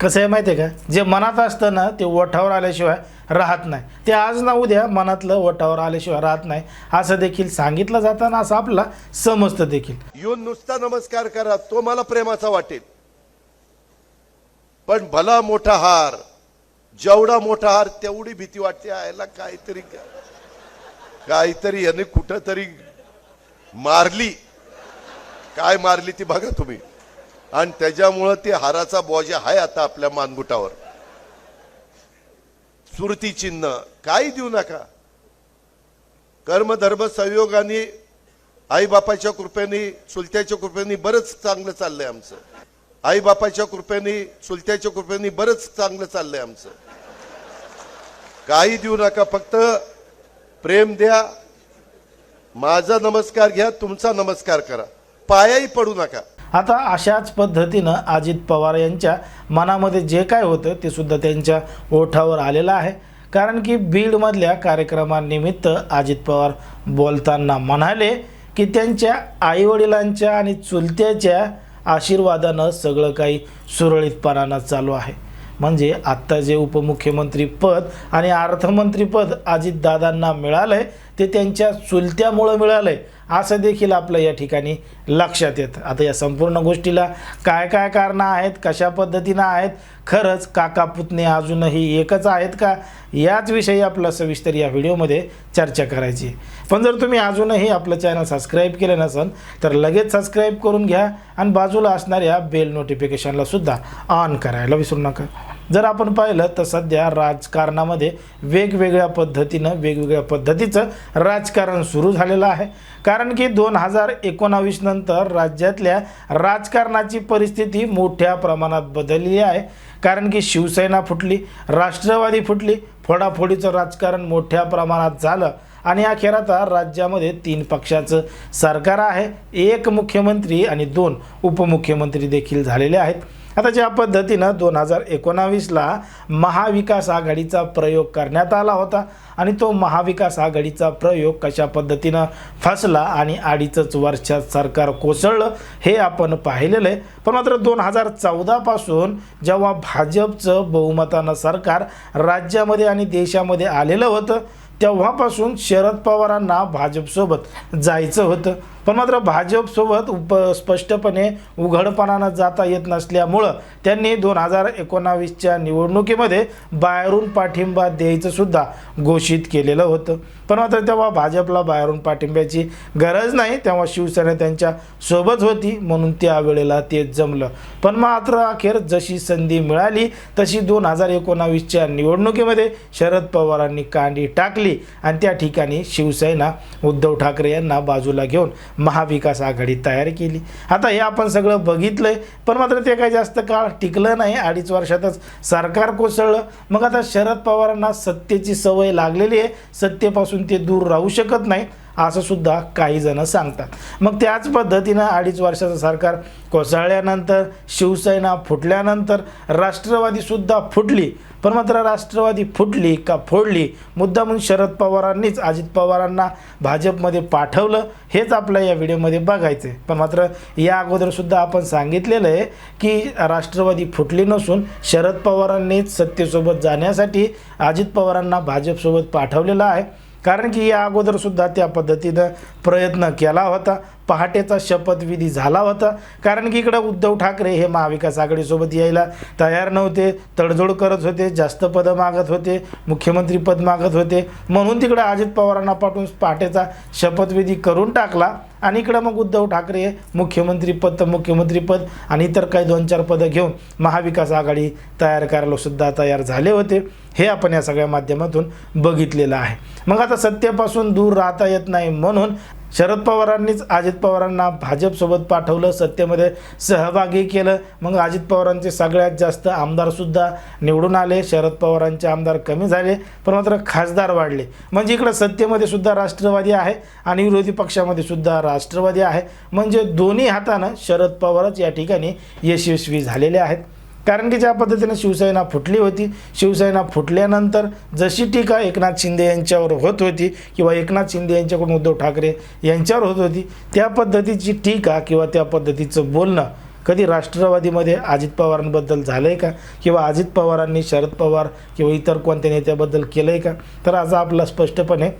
कसं आहे माहिती आहे का? जे मनात असतं ना ते ओठावर आल्याशिवाय राहत नाही. ते आज ना उद्या मनातलं ओठावर आल्याशिवाय राहत नाही. असं देखील सांगितलं जाताना असं आपला समजतं देखील. येऊन नुसता नमस्कार करा तो मला प्रेमाचा वाटेल. पण भला मोठा हार जेवढा मोठा हार तेवढी भीती वाटते यायला काहीतरी काहीतरी याने कुठं तरी मारली. काय मारली ती बघा तुम्ही. आणि त्याच्यामुळं ते हाराचा बोजा आहे आता आपल्या मानगुटावर. सुरती चिन्ह काही देऊ नका. कर्मधर्म संयोगाने आईबापाच्या कृपेने चुलत्याच्या कृपेने बरंच चांगलं चाललंय आमचं. आईबापाच्या कृपेने चुलत्याच्या कृपेने बरंच चांगलं चाललंय आमचं. काही देऊ नका फक्त प्रेम द्या. माझा नमस्कार घ्या तुमचा नमस्कार करा. पायाही पडू नका. आता अशाच पद्धतीनं अजित पवार यांच्या मनामध्ये जे काय होतं ते सुद्धा त्यांच्या ओठावर आलेलं आहे. कारण की बीडमधल्या कार्यक्रमानिमित्त अजित पवार बोलताना म्हणाले की त्यांच्या आईवडिलांच्या आणि चुलत्याच्या आशीर्वादानं सगळं काही सुरळीतपणानं चालू आहे. म्हणजे आत्ता जे उपमुख्यमंत्री पद आणि अर्थमंत्रीपद अजितदादांना मिळालं आहे ते त्यांच्या चुलत्यामुळं मिळालं आहे असं देखील आपलं या ठिकाणी लक्षात येतं. आता या संपूर्ण गोष्टीला काय काय कारणं आहेत कशा पद्धतीनं आहेत खरंच काका पुतणे अजूनही एकच आहेत का? याच विषयी आपलं सविस्तर या व्हिडिओमध्ये चर्चा करायची. आहे. पण जर तुम्ही अजूनही आपलं चॅनल सबस्क्राईब केलं नसेल तर लगेच सबस्क्राईब करून घ्या आणि बाजूला असणाऱ्या बेल नोटिफिकेशनला सुद्धा ऑन करायला विसरू नका. जर आपण पाहिलं तर सध्या राजकारणामध्ये वेगवेगळ्या पद्धतीनं वेगवेगळ्या पद्धतीचं राजकारण सुरू झालेलं आहे. कारण की दोन हजार एकोणावीस नंतर राज्यातल्या राजकारणाची परिस्थिती मोठ्या प्रमाणात बदलली आहे. कारण की शिवसेना फुटली राष्ट्रवादी फुटली फोडाफोडीचं राजकारण मोठ्या प्रमाणात झालं. आणि अखेर आता राज्यामध्ये तीन पक्षाचं सरकार आहे. एक मुख्यमंत्री आणि दोन उपमुख्यमंत्री देखील झालेले आहेत. आता ज्या पद्धतीनं दोन हजार एकोणावीसला महाविकास आघाडीचा प्रयोग करण्यात आला होता आणि तो महाविकास आघाडीचा प्रयोग कशा पद्धतीनं फसला आणि अडीचच वर्षात सरकार कोसळलं हे आपण पाहिलेलं आहे. पण मात्र दोन हजार चौदापासून जेव्हा भाजपचं बहुमतानं सरकार राज्यामध्ये आणि देशामध्ये आलेलं होतं तेव्हापासून शरद पवारांना भाजपसोबत जायचं होतं. पण मात्र भाजपसोबत उप स्पष्टपणे उघडपणानं जाता येत नसल्यामुळं त्यांनी दोन हजार एकोणावीसच्या निवडणुकीमध्ये बाहेरून पाठिंबा द्यायचं सुद्धा घोषित केलेलं होतं. पण मात्र तेव्हा भाजपला बाहेरून पाठिंब्याची गरज नाही तेव्हा शिवसेना त्यांच्यासोबत होती म्हणून त्यावेळेला ते जमलं. पण मात्र अखेर जशी संधी मिळाली तशी दोन हजार एकोणावीसच्या निवडणुकीमध्ये शरद पवारांनी कांडी टाकली आणि त्या ठिकाणी शिवसेना उद्धव ठाकरे यांना बाजूला घेऊन महाविकास आघाडी तयार केली. आता हे आपण सगळं बघितलंय पण मात्र ते काही जास्त काळ टिकलं नाही. अडीच वर्षातच सरकार कोसळलं. मग आता शरद पवारांना सत्तेची सवय लागलेली आहे. सत्तेपासून ते दूर राहू शकत नाही. असं सुद्धा काही जण सांगतात. मग त्याच पद्धतीनं अडीच वर्षाचं सरकार कोसळल्यानंतर शिवसेना फुटल्यानंतर राष्ट्रवादीसुद्धा फुटली. पण मात्र राष्ट्रवादी फुटली का फोडली? मुद्दा म्हणून शरद पवारांनीच अजित पवारांना भाजपमध्ये पाठवलं हेच आपल्या या व्हिडिओमध्ये बघायचं आहे पण मात्र या अगोदरसुद्धा आपण सांगितलेलं आहे की राष्ट्रवादी फुटली नसून शरद पवारांनीच सत्तेसोबत जाण्यासाठी अजित पवारांना भाजपसोबत पाठवलेलं आहे. कारण की या अगोदर सुद्धा त्या पद्धतीनं प्रयत्न केला होता. पहाटेचा शपथविधी झाला होता. कारण की इकडं उद्धव ठाकरे हे महाविकास आघाडीसोबत यायला तयार नव्हते. तडजोड करत होते. जास्त पदं मागत होते. मुख्यमंत्री पद मागत होते. म्हणून तिकडं अजित पवारांना पाठवून पहाटेचा शपथविधी करून टाकला. आणि इकडं मग उद्धव ठाकरे हे मुख्यमंत्रीपद तर मुख्यमंत्रीपद आणि इतर काही दोन चार पदं घेऊन महाविकास आघाडी तयार करायला सुद्धा तयार झाले होते. हे आपण या सगळ्या माध्यमातून बघितलेलं आहे. मग आता सत्तेपासून दूर राहता येत नाही म्हणून शरद पवारांनीच अजित पवारांना भाजपसोबत पाठवलं सत्तेमध्ये सहभागी केलं. मग अजित पवारांचे सगळ्यात जास्त आमदारसुद्धा निवडून आले. शरद पवारांचे आमदार कमी झाले पण मात्र खासदार वाढले. म्हणजे इकडं सत्तेमध्ये सुद्धा राष्ट्रवादी आहे आणि विरोधी पक्षामध्ये सुद्धा राष्ट्रवादी आहे. म्हणजे दोन्ही हातानं शरद पवारच या ठिकाणी यशस्वी झालेले आहेत. कारण की ज्या पद्धतीने शिवसेना फुटली होती शिवसेना फुटल्यानंतर जशी टीका एकनाथ शिंदे यांच्यावर होत होती किंवा एकनाथ शिंदे यांच्याकडून उद्धव ठाकरे यांच्यावर होत होती त्या पद्धतीची टीका किंवा त्या पद्धतीचं बोलणं कधी राष्ट्रवादीमध्ये अजित पवारांबद्दल झालं आहे का? किंवा अजित पवारांनी शरद पवार किंवा इतर कोणत्या नेत्याबद्दल केलं आहे का? तर आज आपला स्पष्टपणे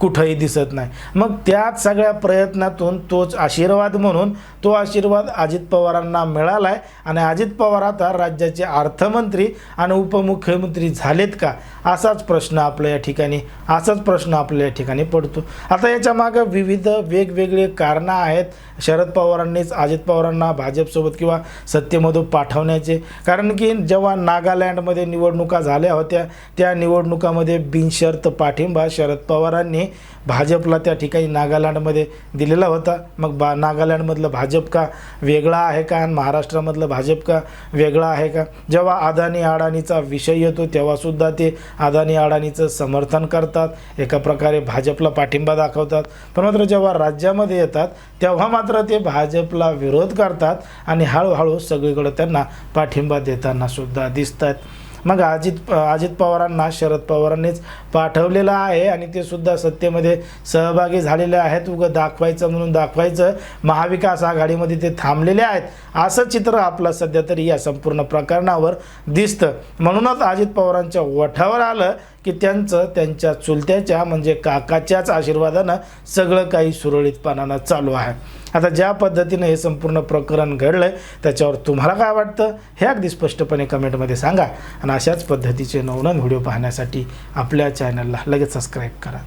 कुठंही दिसत नाही. मग त्याच सगळ्या प्रयत्नातून तोच आशीर्वाद म्हणून तो आशीर्वाद अजित पवारांना मिळाला आहे आणि अजित पवार आता राज्याचे अर्थमंत्री आणि उपमुख्यमंत्री झालेत का? असाच प्रश्न आपल्या या ठिकाणी असाच प्रश्न आपल्या या ठिकाणी पडतो. आता याच्या मागं विविध वेगवेगळे कारणं आहेत. शरद पवारांनीच अजित पवारांना भाजपसोबत किंवा सत्तेमधून पाठवण्याचे. कारण की जेव्हा नागालँडमध्ये निवडणुका झाल्या होत्या त्या निवडणुकामध्ये बिनशर्त पाठिंबा शरद पवारांनी भाजपला त्या ठिकाणी नागालँडमध्ये दिलेला होता. मग बा नागालँडमधलं भाजप का वेगळा आहे का? आणि महाराष्ट्रामधलं भाजप का वेगळा आहे का? जेव्हा अदानी अडाणीचा विषय येतो तेव्हासुद्धा ते अदानी अडाणीचं समर्थन करतात. एका प्रकारे भाजपला पाठिंबा दाखवतात. पण मात्र जेव्हा राज्यामध्ये येतात तेव्हा मात्र ते भाजपला विरोध करतात आणि हळूहळू सगळीकडे त्यांना पाठिंबा देताना सुद्धा दिसत आहेत मग अजित अजित पवारांना शरद पवारांनीच पाठवलेलं आहे आणि ते सुद्धा सत्तेमध्ये सहभागी झालेले आहेत. उगं दाखवायचं म्हणून दाखवायचं. महाविकास आघाडीमध्ये ते थांबलेले आहेत. असं चित्र आपलं सध्या तरी या संपूर्ण प्रकरणावर दिसतं. म्हणूनच अजित पवारांच्या ओठावर आलं की त्यांचं त्यांच्या चुलत्याच्या म्हणजे काकाच्याच आशीर्वादानं सगळं काही सुरळीतपणानं चालू आहे. आता ज्या पद्धतीनं हे संपूर्ण प्रकरण घडलं आहे त्याच्यावर तुम्हाला काय वाटतं? हे अगदी स्पष्टपणे कमेंटमध्ये सांगा. आणि अशाच पद्धतीचे नवनवीन व्हिडिओ पाहण्यासाठी आपल्या चॅनलला लगेच सबस्क्राईब करा.